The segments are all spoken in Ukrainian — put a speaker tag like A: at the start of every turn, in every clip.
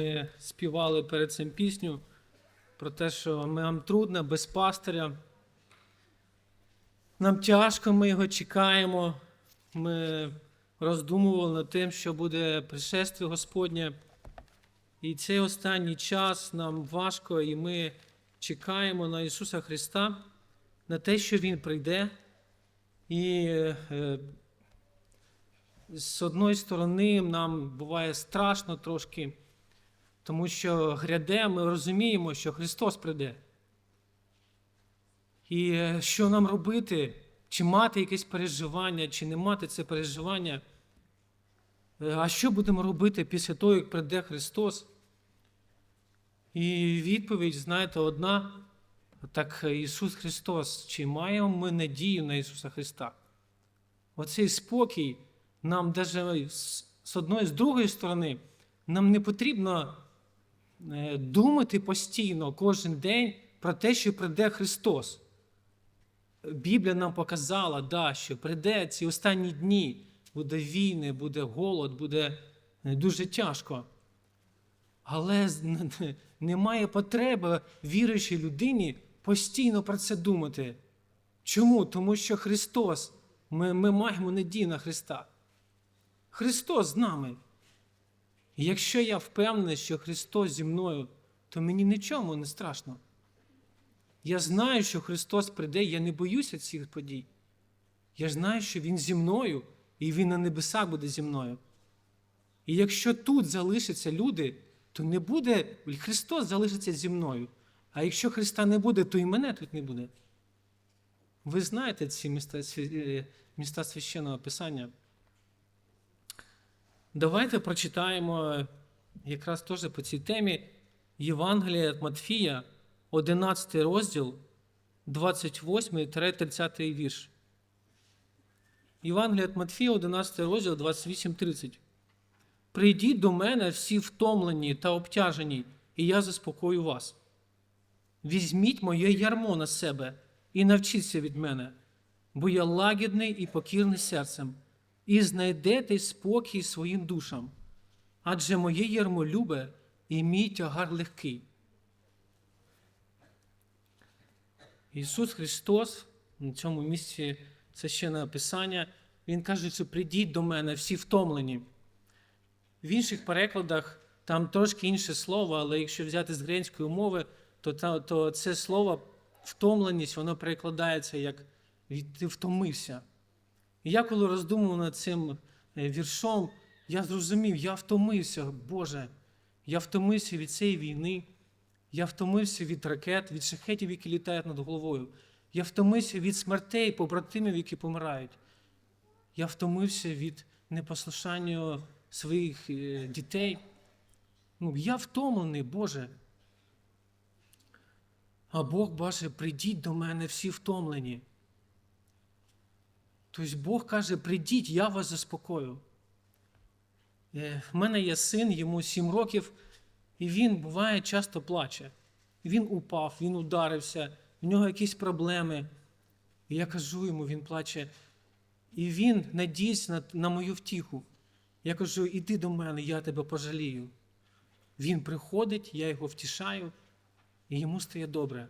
A: Ми співали перед цим пісню про те, що нам трудно без пастиря. Нам тяжко, ми його чекаємо. Ми роздумували над тим, що буде пришествие Господнє. І цей останній час нам важко, і ми чекаємо на Ісуса Христа, на те, що Він прийде. І е, з одної сторони, нам буває страшно трошки, тому що гряде, ми розуміємо, що Христос прийде. І е, що нам робити? Чи мати якесь переживання, чи не мати це переживання? Е, А що будемо робити після того, як прийде Христос? І відповідь, знаєте, одна. Так Ісус Христос, чи маємо ми надію на Ісуса Христа? Оцей спокій нам навіть з одної, з другої сторони, нам не потрібно е, думати постійно кожен день про те, що прийде Христос. Біблія нам показала, да, що прийде ці останні дні, буде війни, буде голод, буде е, дуже тяжко. Але немає потреби віруючій людині постійно про це думати. Чому? Тому що Христос, ми, ми маємо надію на Христа. Христос з нами. І якщо я впевнений, що Христос зі мною, то мені нічому не страшно. Я знаю, що Христос прийде, я не боюся цих подій. Я знаю, що Він зі мною, і Він на небесах буде зі мною. І якщо тут залишаться люди, то не буде, Христос залишиться зі мною. А якщо Христа не буде, то і мене тут не буде. Ви знаєте ці міста, е, міста священного Писання. Давайте прочитаємо якраз теж по цій темі Євангелія від Матфія, 11 розділ, 28-30 вірш. Євангелія від Матфія, 11 розділ, 28-30. Прийдіть до мене всі втомлені та обтяжені, і я заспокою вас. Візьміть моє ярмо на себе і навчіться від мене, бо я лагідний і покірний серцем, і знайдете спокій своїм душам. Адже моє ярмо любе і мій тягар легкий. Ісус Христос на цьому місці це ще написання, Він каже, що прийдіть до мене всі втомлені. В інших перекладах там трошки інше слово, але якщо взяти з грецької мови, то, то це слово втомленість, воно перекладається як ти втомився. І я коли роздумував над цим е, віршом, я зрозумів, я втомився, Боже, я втомився від цієї війни, я втомився від ракет, від шахетів, які літають над головою. Я втомився від смертей, побратимів, які помирають. Я втомився від непослушання своїх е, дітей. Ну, я втомлений, Боже. А Бог баже, прийдіть до мене всі втомлені. Тобто Бог каже, прийдіть, я вас заспокою. Е, В мене є син, йому сім років, і він буває часто плаче. Він упав, він ударився, в нього якісь проблеми. І я кажу йому, він плаче. І він надіється на, на мою втіху. Я кажу: іди до мене, я тебе пожалію. Він приходить, я його втішаю, і йому стає добре.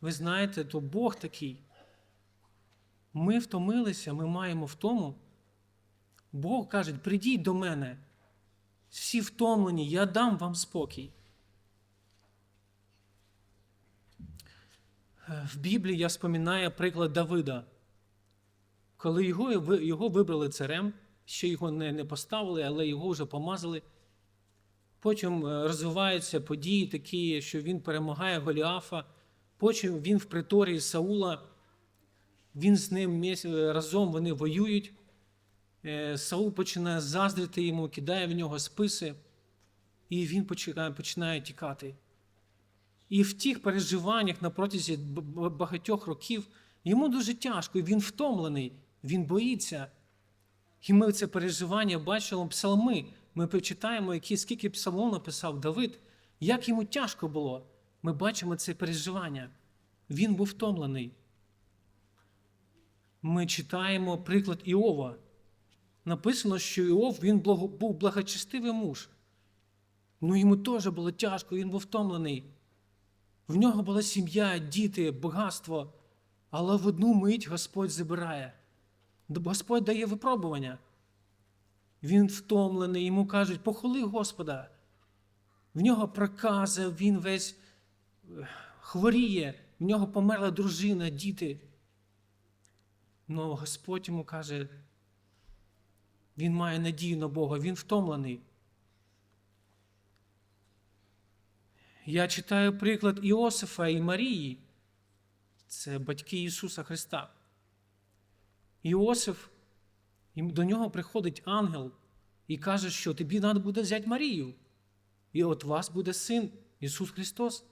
A: Ви знаєте, то Бог такий. Ми втомилися, ми маємо втому. Бог каже, прийдіть до мене. Всі втомлені, я дам вам спокій. Е, В Біблії я споминаю приклад Давида. Коли його, його вибрали царем, ще його не, не поставили, але його вже помазали. Потім е, розвиваються події такі, що він перемагає Голіафа. Потім він в приторії Саула, він з ним разом вони воюють. Е, Саул починає заздрити йому, кидає в нього списи, і він починає, тікати. І в тих переживаннях на протязі багатьох років йому дуже тяжко, він втомлений, він боїться. І ми це переживання бачимо псалми. Ми почитаємо, які, скільки псалмов написав Давид, як йому тяжко було. Ми бачимо це переживання. Він був втомлений. Ми читаємо приклад Іова. Написано, що Іов він був благочестивий муж. Ну йому теж було тяжко, він був втомлений. В нього була сім'я, діти, багатство. Але в одну мить Господь забирає. Господь дає випробування. Він втомлений, йому кажуть, похвали Господа. В нього прокази, він весь е, хворіє, в нього померла дружина, діти. Ну Господь йому каже, він має надію на Бога, він втомлений. Я читаю приклад Іосифа і Марії. Це батьки Ісуса Христа. Іосиф, до нього приходить ангел і каже, що тобі треба буде взяти Марію. І от вас буде син Ісус Христос.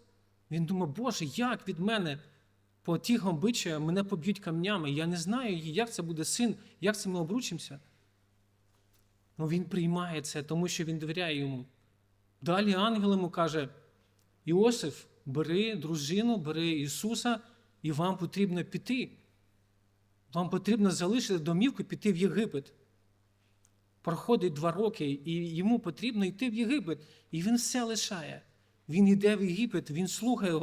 A: Він думає, Боже, як від мене по тих обичаях мене поб'ють камнями. Я не знаю, як це буде син, як це ми обручимося. Ну він приймає це, тому що він довіряє йому. Далі ангел йому каже: Іосиф, бери дружину, бери Ісуса, і вам потрібно піти. Вам потрібно залишити домівку і піти в Єгипет. Проходить два роки, і йому потрібно йти в Єгипет. І він все лишає. Він йде в Єгипет, він слухає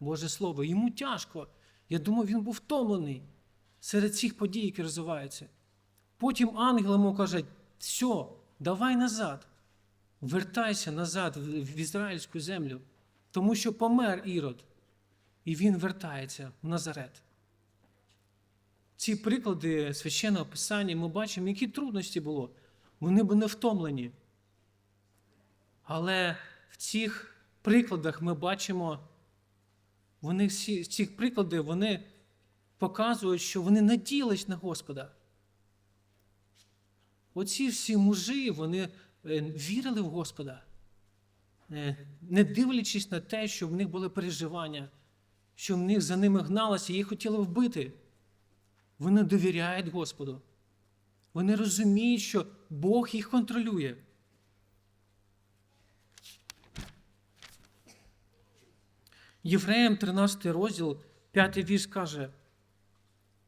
A: Боже Слово. Йому тяжко. Я думаю, він був втомлений серед цих подій, які розвиваються. Потім ангел йому каже: все, давай назад, вертайся назад в ізраїльську землю, тому що помер Ірод. І він вертається в Назарет. Ці приклади священного писання ми бачимо, які трудності було. Вони були не втомлені. Але в цих прикладах ми бачимо, вони всі ці приклади вони показують, що вони надіялись на Господа. Оці всі мужі, вони е, вірили в Господа, е, не дивлячись на те, що в них були переживання, що в них за ними гналося, їх хотіли вбити. Вони довіряють Господу. Вони розуміють, що Бог їх контролює. Євреям 13 розділ, 5 вірш каже,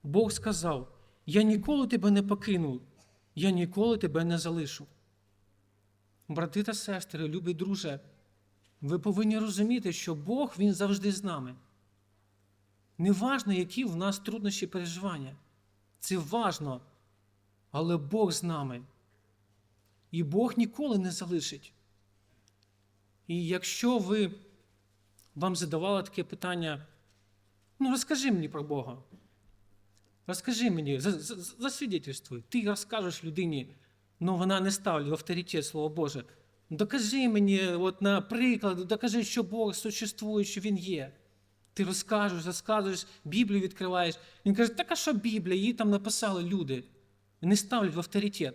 A: Бог сказав: Я ніколи тебе не покину, я ніколи тебе не залишу. Брати та сестри, любі друже, ви повинні розуміти, що Бог Він завжди з нами. Неважно, які в нас труднощі переживання. Це важно, але Бог з нами. І Бог ніколи не залишить. І якщо ви вам задавали таке питання, ну розкажи мені про Бога. Розкажи мені, засвідетельствуй. Ти розкажеш людині, ну вона не ставить в авторитет Слово Боже. Докажи мені, от на докажи, що Бог существує, що Він є. Ти розкажеш, розказуєш, Біблію відкриваєш. Він каже, так а що Біблія? Її там написали люди. Не ставлять в авторитет.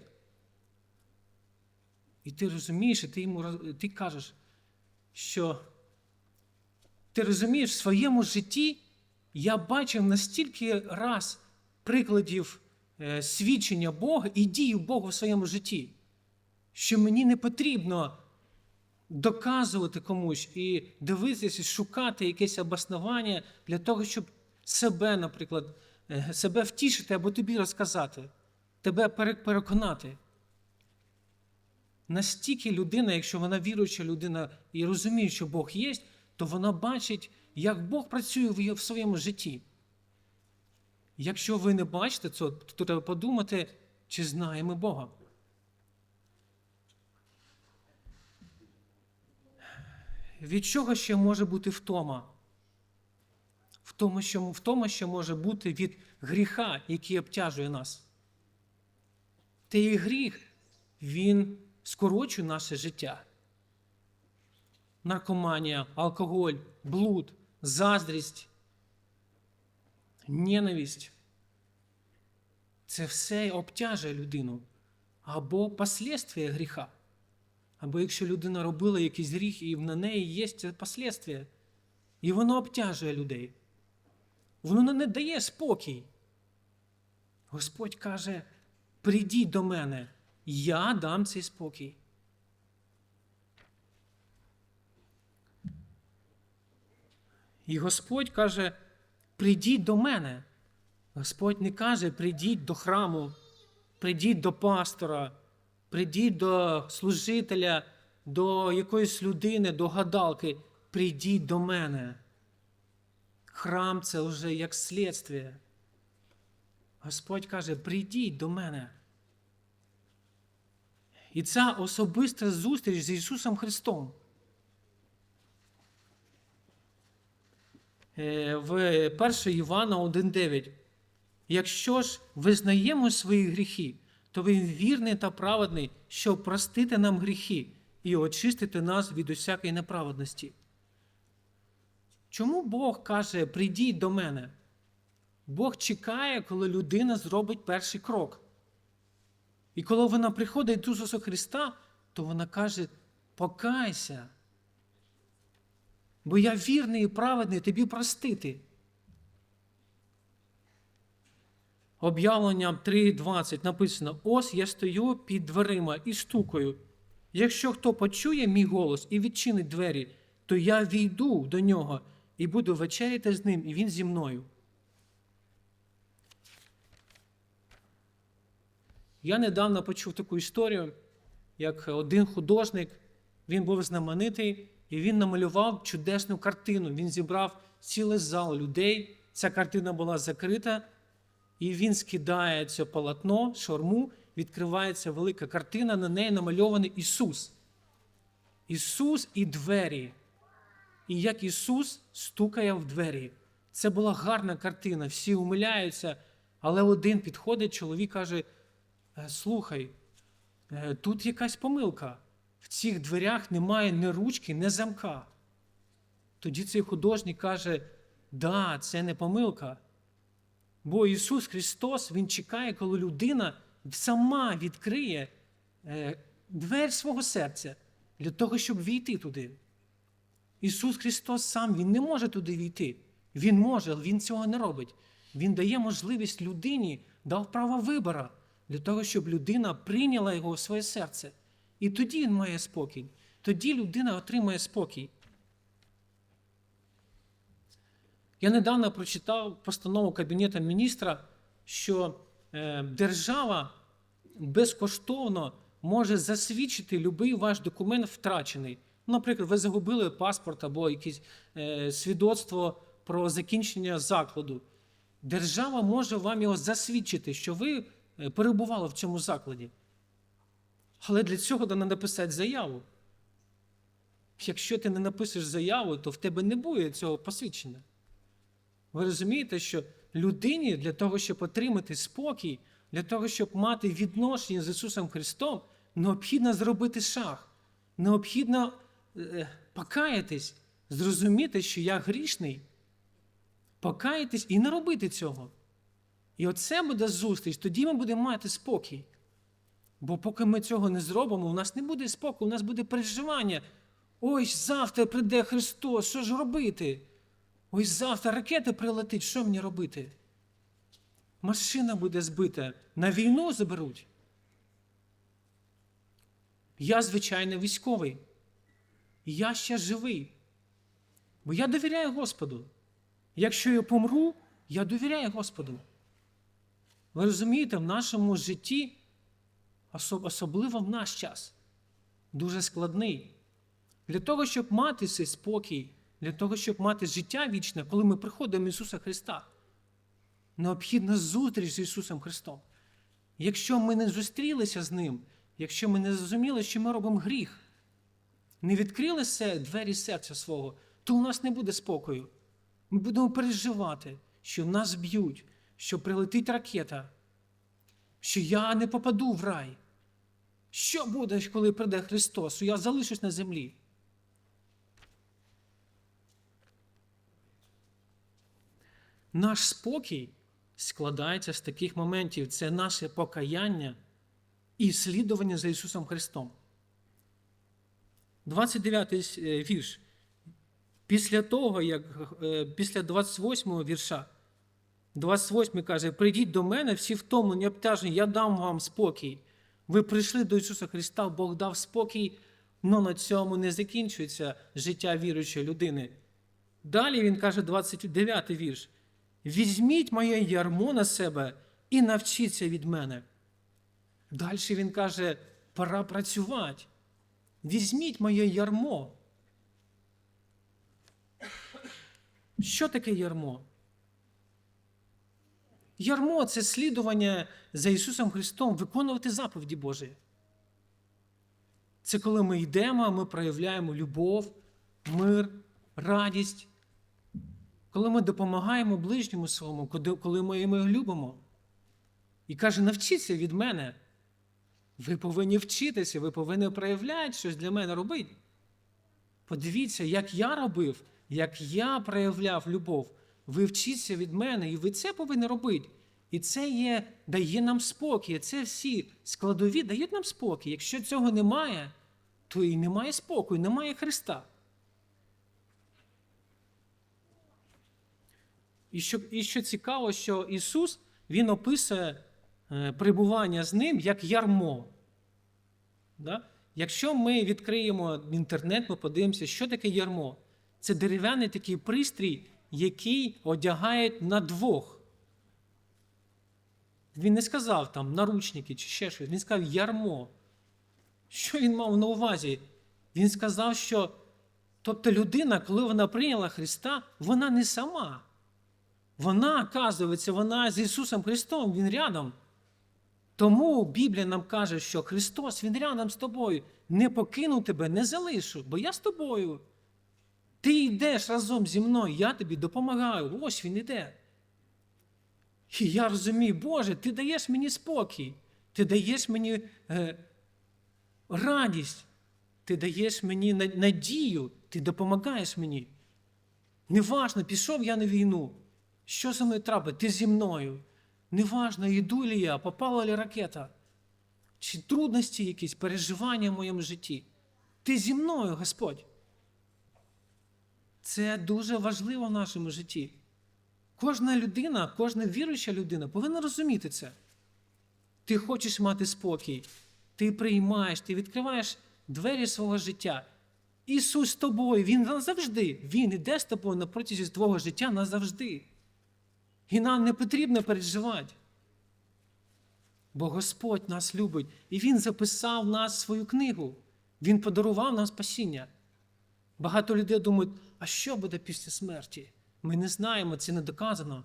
A: І ти розумієш, і ти йому ти кажеш, що ти розумієш, в своєму житті я бачив настільки раз прикладів е, свідчення Бога і дію Бога в своєму житті, що мені не потрібно доказувати комусь і дивитися, шукати якесь обоснування для того, щоб себе, наприклад, е, себе втішити або тобі розказати, тебе переконати. Настільки людина, якщо вона віруюча людина і розуміє, що Бог є, то вона бачить, як Бог працює в своєму житті. Якщо ви не бачите це, то треба подумати, чи знаємо Бога. Від чого ще може бути втома? В тому, що, втома ще може бути від гріха, який обтяжує нас. Той гріх, він скорочує наше життя. Наркоманія, алкоголь, блуд, заздрість, ненависть. Це все обтяжує людину або послідствия гріха. Або якщо людина робила якийсь гріх, і на неї є це і воно обтяжує людей. Воно не дає спокій. Господь каже: прийдіть до мене, я дам цей спокій. І Господь каже, прийдіть до мене. Господь не каже, прийдіть до храму, прийдіть до пастора, прийдіть до служителя, до якоїсь людини, до гадалки, прийдіть до мене. Храм це вже як слідство. Господь каже, прийдіть до мене. І ця особиста зустріч з Ісусом Христом. В 1 Івана 1,9. Якщо ж визнаємо свої гріхи, то він вірний та праведний, щоб простити нам гріхи і очистити нас від усякої неправедності. Чому Бог каже, прийдіть до мене? Бог чекає, коли людина зробить перший крок. І коли вона приходить до Ісуса Христа, то вона каже: покайся. Бо я вірний і праведний тобі простити. Об'явлення 3.20 написано: Ось я стою під дверима і стукаю. Якщо хто почує мій голос і відчинить двері, то я війду до нього і буду вечеряти з ним, і він зі мною. Я недавно почув таку історію, як один художник, він був знаменитий, і він намалював чудесну картину. Він зібрав цілий зал людей. Ця картина була закрита, і він скидає це полотно, шорму, відкривається велика картина, на неї намальований Ісус. Ісус і двері. І як Ісус стукає в двері. Це була гарна картина, всі умиляються, але один підходить, чоловік каже: «Е, Слухай, е, тут якась помилка. В цих дверях немає ні ручки, ні замка. Тоді цей художник каже: Да, це не помилка. Бо Ісус Христос Він чекає, коли людина сама відкриє е, двері свого серця для того, щоб війти туди. Ісус Христос сам Він не може туди війти. Він може, але Він цього не робить. Він дає можливість людині, дав право вибора для того, щоб людина прийняла його в своє серце. І тоді він має спокій. Тоді людина отримає спокій. Я недавно прочитав постанову Кабінету міністра, що е, держава безкоштовно може засвідчити будь-який ваш документ втрачений. Наприклад, ви загубили паспорт або якесь е, свідоцтво про закінчення закладу. Держава може вам його засвідчити, що ви е, перебували в цьому закладі. Але для цього треба написати заяву. Якщо ти не напишеш заяву, то в тебе не буде цього посвідчення. Ви розумієте, що людині для того, щоб отримати спокій, для того, щоб мати відношення з Ісусом Христом, необхідно зробити шаг. Необхідно е, покаятись, зрозуміти, що я грішний, покаятись і не робити цього. І оце буде зустріч, тоді ми будемо мати спокій. Бо поки ми цього не зробимо, у нас не буде спокою, у нас буде переживання. Ой, завтра прийде Христос, що ж робити? Ой, завтра ракета прилетить, що мені робити? Машина буде збита, на війну заберуть. Я, звичайно, військовий. Я ще живий. Бо я довіряю Господу. Якщо я помру, я довіряю Господу. Ви розумієте, в нашому житті, особливо в наш час, дуже складний. Для того, щоб мати цей спокій, для того, щоб мати життя вічне, коли ми приходимо Ісуса Христа, необхідна зустріч з Ісусом Христом. Якщо ми не зустрілися з Ним, якщо ми не зрозуміли, що ми робимо гріх, не відкрили двері серця свого, то у нас не буде спокою. Ми будемо переживати, що нас б'ють, що прилетить ракета, що я не попаду в рай. Що буде, коли прийде Христос, що я залишусь на землі? Наш спокій складається з таких моментів. Це наше покаяння і слідування за Ісусом Христом. 29 вірш. Після того, як е, після 28 го вірша, 28 каже: Прийдіть до мене, всі втомлені, обтяжені, я дам вам спокій. Ви прийшли до Ісуса Христа, Бог дав спокій, але на цьому не закінчується життя віруючої людини. Далі він каже, 29 вірш. Візьміть моє ярмо на себе і навчіться від мене. Далі він каже, пора працювати. візьміть моє ярмо. Що таке ярмо? Ярмо це слідування за Ісусом Христом, виконувати заповіді Божі. Це коли ми йдемо, ми проявляємо любов, мир, радість, коли ми допомагаємо ближньому своєму, коли ми його любимо. І каже, навчіться від мене. Ви повинні вчитися, ви повинні проявляти щось для мене робити. Подивіться, як я робив, як я проявляв любов. Ви вчіться від мене, і ви це повинні робити. І це є, дає нам спокій. Це всі складові дають нам спокій. Якщо цього немає, то і немає спокою, немає Христа. І що, і що цікаво, що Ісус Він описує е, перебування з ним як ярмо. Да? Якщо ми відкриємо інтернет, ми подивимося, що таке ярмо. Це дерев'яний такий пристрій, який одягають на двох. Він не сказав там наручники чи ще щось, він сказав ярмо. Що він мав на увазі? Він сказав, що тобто людина, коли вона прийняла Христа, вона не сама. Вона, оказується, вона з Ісусом Христом, Він рядом. Тому Біблія нам каже, що Христос, Він рядом з тобою. Не покину тебе, не залишу, бо я з тобою. Ти йдеш разом зі мною, я тобі допомагаю. Ось він іде. І я розумію, Боже, ти даєш мені спокій, ти даєш мені е, радість, ти даєш мені надію, ти допомагаєш мені. Неважно, пішов я на війну. Що за мною трапить? Ти зі мною. Неважно, йду ли я, попала ли ракета, чи трудності якісь, переживання в моєму житті. Ти зі мною, Господь. Це дуже важливо в нашому житті. Кожна людина, кожна віруюча людина повинна розуміти це. Ти хочеш мати спокій, ти приймаєш, ти відкриваєш двері свого життя. Ісус з тобою, Він назавжди, Він іде з тобою на протязі твого життя назавжди. І нам не потрібно переживати. Бо Господь нас любить, і Він записав нас свою книгу. Він подарував нам спасіння. Багато людей думають, а що буде після смерті? Ми не знаємо, це не доказано.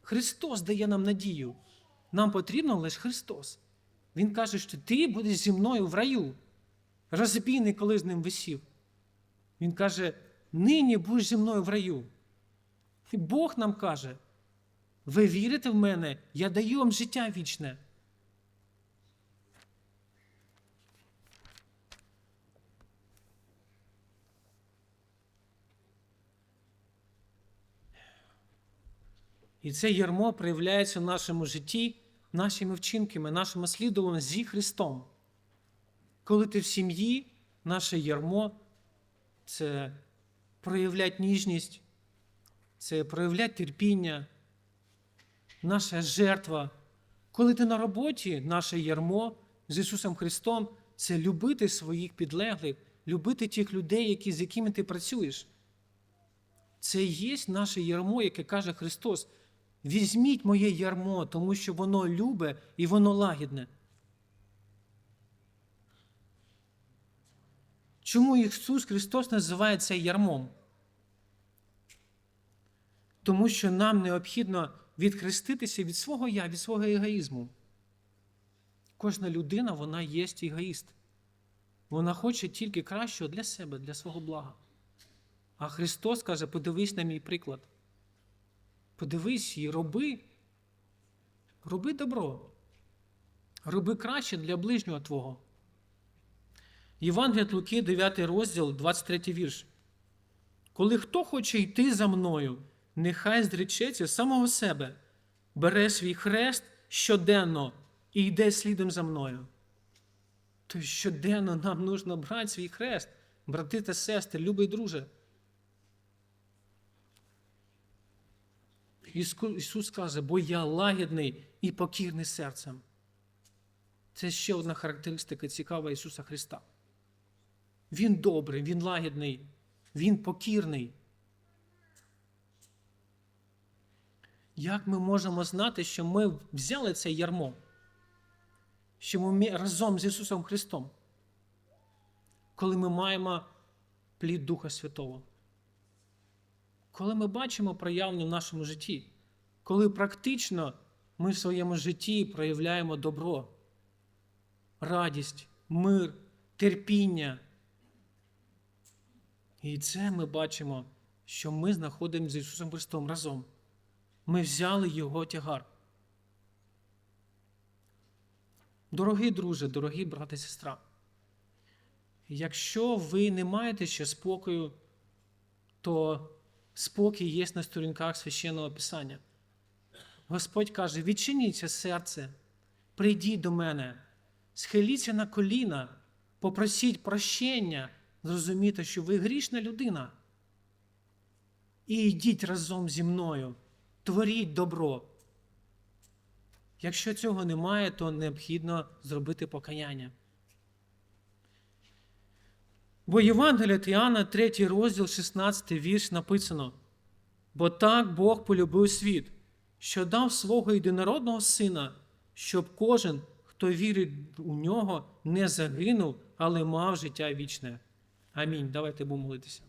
A: Христос дає нам надію. Нам потрібно лише Христос. Він каже, що ти будеш зі мною в раю. Розбійний, коли з ним висів. Він каже: нині будеш зі мною в раю. І Бог нам каже, ви вірите в мене, я даю вам життя вічне. І це ярмо проявляється в нашому житті, нашими вчинками, нашими слідуваннями зі Христом. Коли ти в сім'ї, наше ярмо це проявлять ніжність, це проявлять терпіння, наша жертва. Коли ти на роботі, наше ярмо з Ісусом Христом це любити своїх підлеглих, любити тих людей, які, з якими ти працюєш. Це є наше ярмо, яке каже Христос. Візьміть моє ярмо, тому що воно любе і воно лагідне. Чому Ісус Христос називає це ярмом? Тому що нам необхідно відхреститися від свого я, від свого егоїзму. Кожна людина, вона є егоїст. Вона хоче тільки кращого для себе, для свого блага. А Христос каже: подивись на мій приклад. Подивись і роби. Роби добро. Роби краще для ближнього Твого. Євангелія Луки, 9 розділ, 23 вірш. Коли хто хоче йти за мною, нехай зречеться самого себе, бере свій хрест щоденно і йде слідом за мною. Тобто щоденно нам нужно брати свій хрест, брати та сестри, любий друже. Ісус каже, бо я лагідний і покірний серцем. Це ще одна характеристика цікава Ісуса Христа. Він добрий, Він лагідний, Він покірний. Як ми можемо знати, що ми взяли це ярмо? Що ми разом з Ісусом Христом? коли ми маємо плід Духа Святого. Коли ми бачимо проявлення в нашому житті, коли практично ми в своєму житті проявляємо добро, радість, мир, терпіння. І це ми бачимо, що ми знаходимося з Ісусом Христом разом. Ми взяли Його тягар. Дорогий друже, дорогі брати і сестра, якщо ви не маєте ще спокою, то спокій є на сторінках священного Писання. Господь каже: відчиніться серце, прийдіть до мене, схиліться на коліна, попросіть прощення, зрозумійте, що ви грішна людина. І йдіть разом зі мною, творіть добро. Якщо цього немає, то необхідно зробити покаяння. Бо Євангелія Іоанна, 3 розділ, 16 вірш написано: Бо так Бог полюбив світ, що дав свого єдинородного сина, щоб кожен, хто вірить у нього, не загинув, але мав життя вічне. Амінь. Давайте будемо молитися.